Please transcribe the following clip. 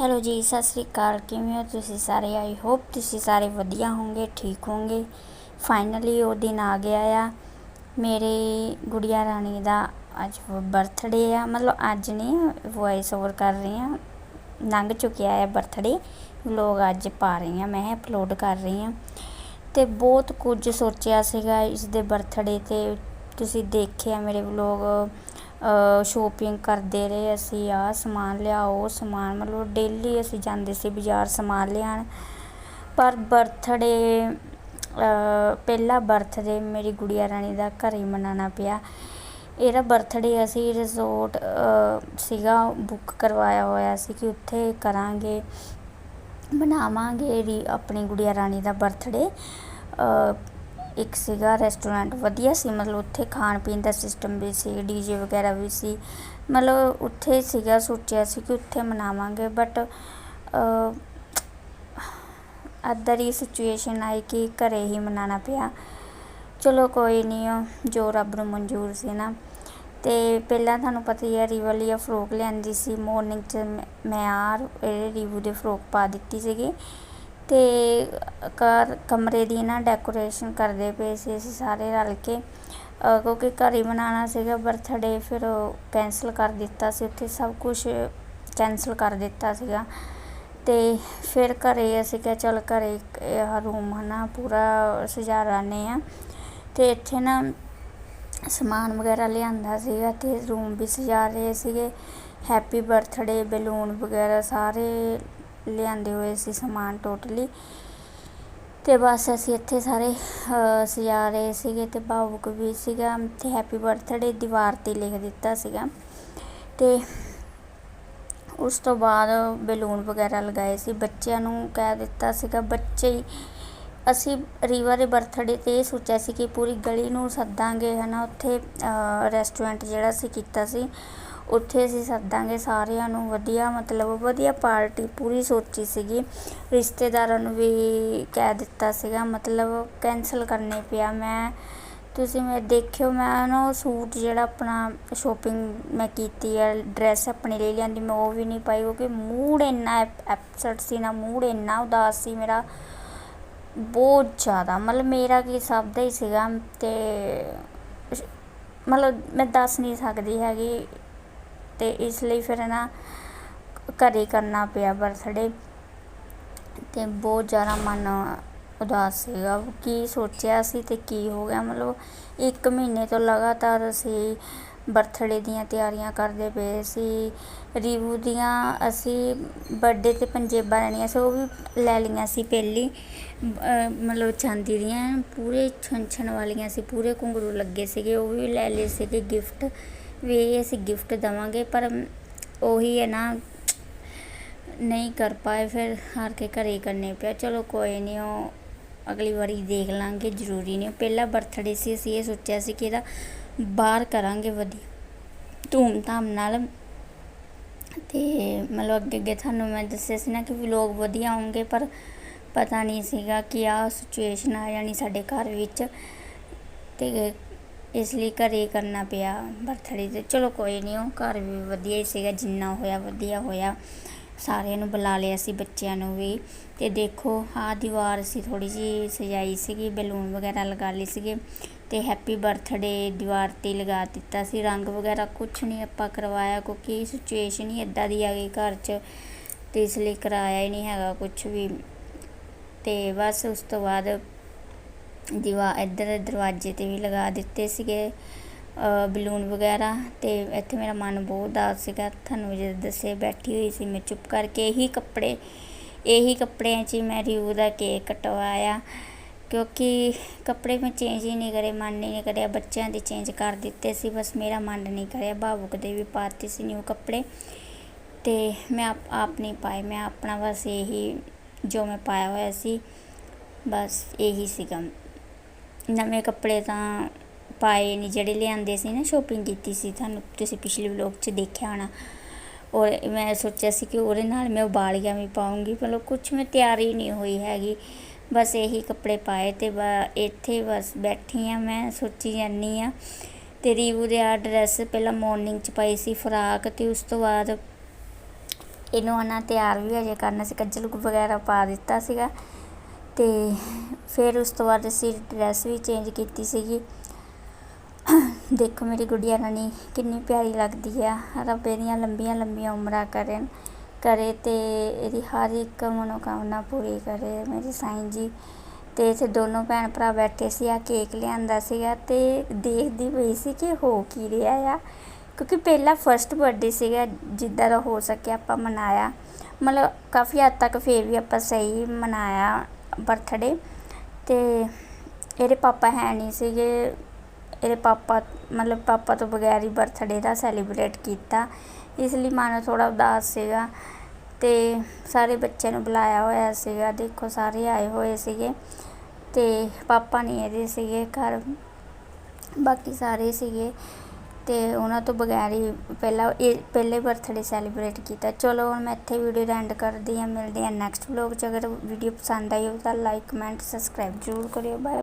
Hello ਜੀ, ਸਤਿ ਸ੍ਰੀ ਅਕਾਲ। ਕਿਵੇਂ ਹੋ ਤੁਸੀਂ ਸਾਰੇ? ਆਈ ਹੋਪ ਤੁਸੀਂ ਸਾਰੇ ਵਧੀਆ ਹੋਵੋਗੇ, ਠੀਕ ਹੋਵੋਗੇ। ਫਾਈਨਲੀ ਉਹ ਦਿਨ ਆ ਗਿਆ ਆ। ਮੇਰੇ ਗੁੜੀਆ ਰਾਣੀ ਦਾ ਅੱਜ ਬਰਥਡੇ ਆ। ਮਤਲਬ ਅੱਜ ਨਹੀਂ ਵੌਇਸ ਓਵਰ ਕਰ ਰਹੀ ਆ। ਲੰਘ ਚੁੱਕਿਆ ਹੈ ਬਰਥਡੇ ਲੋਕ ਅੱਜ ਪਾ ਰਹੀ ਆ। ਮੈਂ ਅਪਲੋਡ ਕਰ ਰਹੀ ਆ। ਤੇ ਬਹੁਤ ਕੁਝ ਸੋਚਿਆ ਸੀਗਾ ਇਸ ਦੇ ਬਰਥਡੇ ਤੇ। ਤੁਸੀਂ ਦੇਖਿਆ ਮੇਰੇ ਵਲੋਗ ਸ਼ੋਪਿੰਗ ਕਰਦੇ ਰਹੇ ਅਸੀਂ, ਆਹ ਸਮਾਨ ਲਿਆਓ ਸਮਾਨ, ਮਤਲਬ ਡੇਲੀ ਅਸੀਂ ਜਾਂਦੇ ਸੀ ਬਾਜ਼ਾਰ ਸਮਾਨ ਲਿਆਉਣ ਪਰ ਬਰਥਡੇ ਪਹਿਲਾ ਬਰਥਡੇ ਮੇਰੀ ਗੁੜੀਆ ਰਾਣੀ ਦਾ ਘਰ ਹੀ ਮਨਾਉਣਾ ਪਿਆ। ਇਹਦਾ ਬਰਥਡੇ ਅਸੀਂ ਰਿਜ਼ੋਰਟ ਸੀਗਾ ਬੁੱਕ ਕਰਵਾਇਆ ਹੋਇਆ ਸੀ ਕਿ ਉੱਥੇ ਕਰਾਂਗੇ, ਬਣਾਵਾਂਗੇ ਆਪਣੀ ਗੁੜੀਆ ਰਾਣੀ ਦਾ ਬਰਥਡੇ ਇੱਕ ਸੀਗਾ ਰੈਸਟੋਰੈਂਟ ਵਧੀਆ ਸੀ, ਮਤਲਬ ਉੱਥੇ ਖਾਣ ਪੀਣ ਦਾ ਸਿਸਟਮ ਵੀ ਸੀ ਡੀਜੇ ਵਗੈਰਾ ਵੀ ਸੀ। ਮਤਲਬ ਉੱਥੇ ਸੀਗਾ, ਸੋਚਿਆ ਸੀ ਕਿ ਉੱਥੇ ਮਨਾਵਾਂਗੇ ਬਟ ਅਦਰ ਹੀ ਸਿਚੁਏਸ਼ਨ ਆਈ ਕਿ ਘਰੇ ਹੀ ਮਨਾਣਾ ਪਿਆ। ਚਲੋ ਕੋਈ ਨਹੀਂ ਜੋ ਰੱਬ ਨੂੰ ਮਨਜ਼ੂਰ ਸੀ ਨਾ। ਤੇ ਪਹਿਲਾਂ ਤੁਹਾਨੂੰ ਪਤਾ ਹੀ ਹੈ ਰੀਵਲੀਆ ਫਰੋਕ ਲਿਆਂਦੀ ਸੀ ਮਾਰਨਿੰਗ 'ਚ ਮੈਂ ਆ ਇਹ ਰੀਵੂ ਦੇ ਫਰੋਕ ਪਾ ਦਿੱਤੀ ਸੀਗੀ। ਅਤੇ ਘਰ ਕਮਰੇ ਦੀ ਨਾ ਡੈਕੋਰੇਸ਼ਨ ਕਰਦੇ ਪਏ ਸੀ ਅਸੀਂ ਸਾਰੇ ਰਲ ਕੇ। ਕਿਉਂਕਿ ਘਰ ਹੀ ਮਨਾਉਣਾ ਸੀਗਾ ਬਰਥਡੇ ਫਿਰ ਉਹ ਕੈਂਸਲ ਕਰ ਦਿੱਤਾ ਸੀ, ਉੱਥੇ ਸਭ ਕੁਛ ਕੈਂਸਲ ਕਰ ਦਿੱਤਾ ਸੀਗਾ। ਅਤੇ ਫਿਰ ਘਰ ਅਸੀਂ ਕਿਹਾ, ਚਲ ਘਰੇ ਇਹ ਰੂਮ ਹੈ ਨਾ ਪੂਰਾ ਸਜਾ ਲਾਨੇ ਹਾਂ। ਅਤੇ ਇੱਥੇ ਨਾ ਸਮਾਨ ਵਗੈਰਾ ਲਿਆਂਦਾ ਸੀਗਾ ਅਤੇ ਰੂਮ ਵੀ ਸਜਾ ਰਹੇ ਸੀਗੇ। ਹੈਪੀ ਬਰਥਡੇ ਬੈਲੂਨ ਵਗੈਰਾ ਸਾਰੇ ਲਿਆਂਦੇ ਹੋਏ ਸੀ ਸਮਾਨ ਟੋਟਲੀ ਤੇ ਬਸ ਅਸੀਂ ਇੱਥੇ ਸਾਰੇ ਸਜਾ ਰਹੇ ਸੀਗੇ ਤੇ ਭਾਵੁਕ ਵੀ ਸੀਗਾ। ਤੇ ਹੈਪੀ ਬਰਥਡੇ ਦੀਵਾਰ ਤੇ ਲਿਖ ਦਿੱਤਾ ਸੀਗਾ। ਤੇ ਉਸ ਤੋਂ ਬਾਅਦ ਬੈਲੂਨ ਵਗੈਰਾ ਲਗਾਏ ਸੀ। ਬੱਚਿਆਂ ਨੂੰ ਕਹਿ ਦਿੱਤਾ ਸੀਗਾ, ਬੱਚੇ ਹੀ ਅਸੀਂ ਰੀਵਾ ਦੇ ਬਰਥਡੇ ਤੇ ਇਹ ਸੋਚਿਆ ਸੀ ਕਿ ਪੂਰੀ ਗਲੀ ਨੂੰ ਸੱਦਾਂਗੇ, ਹਨਾ, ਉੱਥੇ ਰੈਸਟੋਰੈਂਟ ਜਿਹੜਾ ਸੀ ਕੀਤਾ ਸੀ। ਉੱਥੇ ਅਸੀਂ ਸੱਦਾਂਗੇ ਸਾਰਿਆਂ ਨੂੰ, ਵਧੀਆ ਮਤਲਬ ਵਧੀਆ ਪਾਰਟੀ ਪੂਰੀ ਸੋਚੀ ਸੀਗੀ। ਰਿਸ਼ਤੇਦਾਰਾਂ ਨੂੰ ਵੀ ਕਹਿ ਦਿੱਤਾ ਸੀਗਾ, ਮਤਲਬ ਕੈਂਸਲ ਕਰਨੀ ਪਿਆ। ਮੈਂ, ਤੁਸੀਂ ਮੈਂ ਦੇਖਿਓ, ਮੈਂ ਨਾ ਉਹ ਸੂਟ ਜਿਹੜਾ ਆਪਣਾ ਸ਼ੋਪਿੰਗ ਮੈਂ ਕੀਤੀ ਹੈ ਡਰੈਸ ਆਪਣੇ ਲਈ ਲਿਆਂਦੀ, ਮੈਂ ਉਹ ਵੀ ਨਹੀਂ ਪਾਈ, ਕਿਉਂਕਿ ਮੂਡ ਇੰਨਾ ਐਪਸੈਟ ਸੀ ਨਾ, ਮੂਡ ਇੰਨਾ ਉਦਾਸ ਸੀ ਮੇਰਾ। ਬਹੁਤ ਜ਼ਿਆਦਾ, ਮਤਲਬ ਮੇਰਾ ਕੀ ਸਭ ਦਾ ਹੀ ਸੀਗਾ ਤੇ, ਮਤਲਬ ਮੈਂ ਦੱਸ ਨਹੀਂ ਸਕਦੀ ਹੈਗੀ। ਅਤੇ ਇਸ ਲਈ ਫਿਰ ਨਾ ਘਰੇ ਕਰਨਾ ਪਿਆ ਬਰਥਡੇ। ਅਤੇ ਬਹੁਤ ਜ਼ਿਆਦਾ ਮਨ ਉਦਾਸ ਸੀਗਾ। ਕੀ ਸੋਚਿਆ ਸੀ ਅਤੇ ਕੀ ਹੋ ਗਿਆ? ਮਤਲਬ ਇੱਕ ਮਹੀਨੇ ਤੋਂ ਲਗਾਤਾਰ ਅਸੀਂ ਬਰਥਡੇ ਦੀਆਂ ਤਿਆਰੀਆਂ ਕਰਦੇ ਪਏ ਸੀ। ਰੀਵੂ ਦੀਆਂ ਅਸੀਂ ਬਰਥਡੇ ਤੇ ਪੰਜੇਬਾਂ ਲੈਣੀਆਂ ਸੀ, ਉਹ ਵੀ ਲੈ ਲਈਆਂ ਸੀ ਪਹਿਲੀ। ਮਤਲਬ ਚਾਂਦੀ ਦੀਆਂ ਪੂਰੇ ਛਣ ਵਾਲੀਆਂ ਸੀ, ਪੂਰੇ ਘੁੰਗਰੂ ਲੱਗੇ ਸੀਗੇ, ਉਹ ਵੀ ਲੈ ਲਏ ਸੀਗੇ ਗਿਫਟ ਵੀ ਅਸੀਂ ਗਿਫਟ ਦੇਵਾਂਗੇ, ਪਰ ਉਹੀ ਹੈ ਨਾ, ਨਹੀਂ ਕਰ ਪਾਏ, ਫਿਰ ਹਾਰ ਕੇ ਘਰੇ ਕਰਨੇ ਪਿਆ। ਚਲੋ ਕੋਈ ਨਹੀਂ ਉਹ ਅਗਲੀ ਵਾਰੀ ਦੇਖ ਲਾਂਗੇ, ਜ਼ਰੂਰੀ ਨਹੀਂ ਪਹਿਲਾ ਬਰਥਡੇ ਸੀ, ਅਸੀਂ ਇਹ ਸੋਚਿਆ ਸੀ ਕਿ ਇਹਦਾ ਬਾਹਰ ਕਰਾਂਗੇ ਵਧੀਆ। ਧੂਮ-ਧਾਮ ਨਾਲ। ਤੇ ਮਤਲਬ ਅੱਗੇ ਅੱਗੇ ਤੁਹਾਨੂੰ ਮੈਂ ਦੱਸਿਆ ਸੀ ਨਾ ਕਿ ਵਲੋਗ ਵਧੀਆ ਆਉਣਗੇ ਪਰ ਪਤਾ ਨਹੀਂ ਸੀਗਾ ਕਿ ਆਹ ਸਿਚੁਏਸ਼ਨ ਆ ਜਾਣੀ ਸਾਡੇ ਘਰ ਵਿੱਚ। ਤੇ ਇਸ ਲਈ ਘਰੇ ਕਰਨਾ ਪਿਆ ਬਰਥਡੇ ਤੇ। ਚਲੋ ਕੋਈ ਨਹੀਂ ਉਹ ਘਰ ਵੀ ਵਧੀਆ ਹੀ ਸੀਗਾ, ਜਿੰਨਾ ਹੋਇਆ ਵਧੀਆ ਹੋਇਆ। ਸਾਰਿਆਂ ਨੂੰ ਬੁਲਾ ਲਿਆ ਸੀ, ਬੱਚਿਆਂ ਨੂੰ ਵੀ। ਤੇ ਦੇਖੋ, ਆਹ ਦੀਵਾਰ ਸੀ ਥੋੜੀ ਜੀ ਸਜਾਈ ਸੀਗੀ, ਬੈਲੂਨ ਵਗੈਰਾ ਲਗਾ ਲਈ ਸੀਗੇ। ਤੇ ਹੈਪੀ ਬਰਥਡੇ ਦੀਵਾਰ ਤੇ ਲਗਾ ਦਿੱਤਾ ਸੀ। ਰੰਗ ਵਗੈਰਾ ਕੁਝ ਨਹੀਂ ਆਪਾਂ ਕਰਵਾਇਆ, ਕਿਉਂਕਿ ਸਿਚੁਏਸ਼ਨ ਹੀ ਇਦਾਂ ਦੀ ਆ ਗਈ ਘਰ 'ਚ। ਤੇ ਇਸ ਲਈ ਕਰਾਇਆ ਹੀ ਨਹੀਂ ਹੈਗਾ ਕੁਝ ਵੀ। ਤੇ ਬਸ ਉਸ ਤੋਂ ਬਾਅਦ ਦੀਵਾ ਇੱਧਰ ਦਰਵਾਜ਼ੇ ਤੇ ਵੀ ਲਗਾ ਦਿੱਤੇ ਸੀਗੇ ਬਲੂਨ ਵਗੈਰਾ ਅਤੇ ਇੱਥੇ ਮੇਰਾ ਮਨ ਬਹੁਤ ਉਦਾਸ ਸੀਗਾ। ਤੁਹਾਨੂੰ ਜਦੋਂ ਦੱਸੇ ਬੈਠੀ ਹੋਈ ਸੀ ਮੈਂ ਚੁੱਪ ਕਰਕੇ ਇਹੀ ਕੱਪੜੇ, ਇਹੀ ਕੱਪੜਿਆਂ 'ਚ ਮੈਂ ਰਿਊ ਦਾ ਕੇਕ ਕਟਵਾਇਆ। ਕਿਉਂਕਿ ਕੱਪੜੇ ਮੈਂ ਚੇਂਜ ਹੀ ਨਹੀਂ ਕਰੇ, ਮਨ ਹੀ ਨਹੀਂ ਕਰਿਆ, ਬੱਚਿਆਂ ਦੇ ਚੇਂਜ ਕਰ ਦਿੱਤੇ ਸੀ, ਬਸ ਮੇਰਾ ਮਨ ਨਹੀਂ ਕਰਿਆ, ਭਾਵੁਕ ਦੇ ਵੀ ਪਾਤੇ ਸੀ ਨਿਊ ਕੱਪੜੇ। ਤੇ ਮੈਂ ਆਪ ਆਪ ਨਹੀਂ ਪਾਏ, ਮੈਂ ਆਪਣਾ ਬਸ ਇਹੀ ਜੋ ਮੈਂ ਪਾਇਆ ਹੋਇਆ ਸੀ, ਬਸ ਇਹੀ ਸੀਗਾ। ਨਵੇਂ ਕੱਪੜੇ ਤਾਂ ਪਾਏ ਨਹੀਂ ਜਿਹੜੇ ਲਿਆਂਦੇ ਸੀ ਨਾ ਸ਼ੋਪਿੰਗ ਕੀਤੀ ਸੀ। ਤੁਹਾਨੂੰ ਤੁਸੀਂ ਪਿਛਲੇ ਵਲੋਗ 'ਚ ਦੇਖਿਆ ਹੋਣਾ। ਔਰ ਮੈਂ ਸੋਚਿਆ ਸੀ ਕਿ ਉਹਦੇ ਨਾਲ ਮੈਂ ਉਬਾਲੀਆਂ ਵੀ ਪਾਉਂਗੀ, ਮਤਲਬ ਕੁਝ ਮੈਂ ਤਿਆਰੀ ਨਹੀਂ ਹੋਈ ਹੈਗੀ। ਬਸ ਇਹੀ ਕੱਪੜੇ ਪਾਏ ਤੇ ਇੱਥੇ ਬਸ ਬੈਠੀ ਆ ਮੈਂ, ਸੋਚੀ ਜਾਨੀ ਆ। ਤੇ ਰੀਵੂ ਦੇ ਆ ਡਰੈਸ ਪਹਿਲਾਂ ਮਾਰਨਿੰਗ 'ਚ ਪਾਈ ਸੀ ਫਰਾਕ ਤੇ ਉਸ ਤੋਂ ਬਾਅਦ ਇਹਨੂੰ ਹਨਾ ਤਿਆਰ ਵੀ ਅਜੇ ਕਰਨਾ ਸੀ, ਕੱਜਲ ਵਗੈਰਾ ਪਾ ਦਿੱਤਾ ਸੀਗਾ। ਤੇ ਫਿਰ ਉਸ ਤੋਂ ਬਾਅਦ ਅਸੀਂ ਡਰੈਸ ਵੀ ਚੇਂਜ ਕੀਤੀ ਸੀਗੀ। ਦੇਖੋ ਮੇਰੀ ਗੁੜੀਆ ਰਾਣੀ ਕਿੰਨੀ ਪਿਆਰੀ ਲੱਗਦੀ ਆ। ਰੱਬ ਇਹਦੀਆਂ ਲੰਬੀਆਂ ਲੰਬੀਆਂ ਉਮਰਾਂ ਕਰਨ, ਕਰੇ ਤੇ ਇਹਦੀ ਹਰ ਇੱਕ ਮਨੋਕਾਮਨਾ ਪੂਰੀ ਕਰੇ। ਮੇਰੀ ਸਾਈਂ ਜੀ ਤੇ ਇੱਥੇ ਦੋਨੋਂ ਭੈਣ ਭਰਾ ਬੈਠੇ ਸੀ, ਆ ਕੇਕ ਲਿਆਂਦਾ ਸੀਗਾ ਤੇ ਦੇਖਦੀ ਪਈ ਸੀ ਕਿ ਹੋ ਕੀ ਰਿਹਾ ਆ। ਕਿਉਂਕਿ ਪਹਿਲਾ ਫਰਸਟ ਬਰਥਡੇ ਸੀਗਾ, ਜਿੱਦਾਂ ਦਾ ਹੋ ਸਕਿਆ ਆਪਾਂ ਮਨਾਇਆ। ਮਤਲਬ ਕਾਫੀ ਹੱਦ ਤੱਕ ਫੇਰ ਵੀ ਆਪਾਂ ਸਹੀ ਮਨਾਇਆ ਬਰਥਡੇ ਅਤੇ ਇਹਦੇ ਪਾਪਾ ਹੈ ਨਹੀਂ ਸੀਗੇ। ਇਹਦੇ ਪਾਪਾ, ਮਤਲਬ ਪਾਪਾ ਤੋਂ ਬਗੈਰ ਹੀ ਬਰਥਡੇ ਦਾ ਸੈਲੀਬ੍ਰੇਟ ਕੀਤਾ। ਇਸ ਲਈ ਮਨ ਥੋੜ੍ਹਾ ਉਦਾਸ ਸੀਗਾ ਅਤੇ ਸਾਰੇ ਬੱਚਿਆਂ ਨੂੰ ਬੁਲਾਇਆ ਹੋਇਆ ਸੀਗਾ। ਦੇਖੋ, ਸਾਰੇ ਆਏ ਹੋਏ ਸੀਗੇ ਅਤੇ ਪਾਪਾ ਨਹੀਂ ਇਹਦੇ ਸੀਗੇ ਘਰ। ਬਾਕੀ ਸਾਰੇ ਸੀਗੇ। ਅਤੇ ਉਹਨਾਂ ਤੋਂ ਬਗੈਰ ਹੀ ਪਹਿਲਾਂ ਇਹ ਪਹਿਲੇ ਬਰਥਡੇ ਸੈਲੀਬ੍ਰੇਟ ਕੀਤਾ। ਚਲੋ ਹੁਣ ਮੈਂ ਇੱਥੇ ਵੀਡੀਓ ਦਾ ਐਂਡ ਕਰਦੀ ਹਾਂ, ਮਿਲਦੇ ਹਾਂ ਨੈਕਸਟ ਵਲੋਗ 'ਚ। ਅਗਰ ਵੀਡੀਓ ਪਸੰਦ ਆਈ ਹੋ ਤਾਂ ਲਾਈਕ ਕਮੈਂਟ ਸਬਸਕ੍ਰਾਈਬ ਜ਼ਰੂਰ ਕਰਿਓ। ਬਾਏ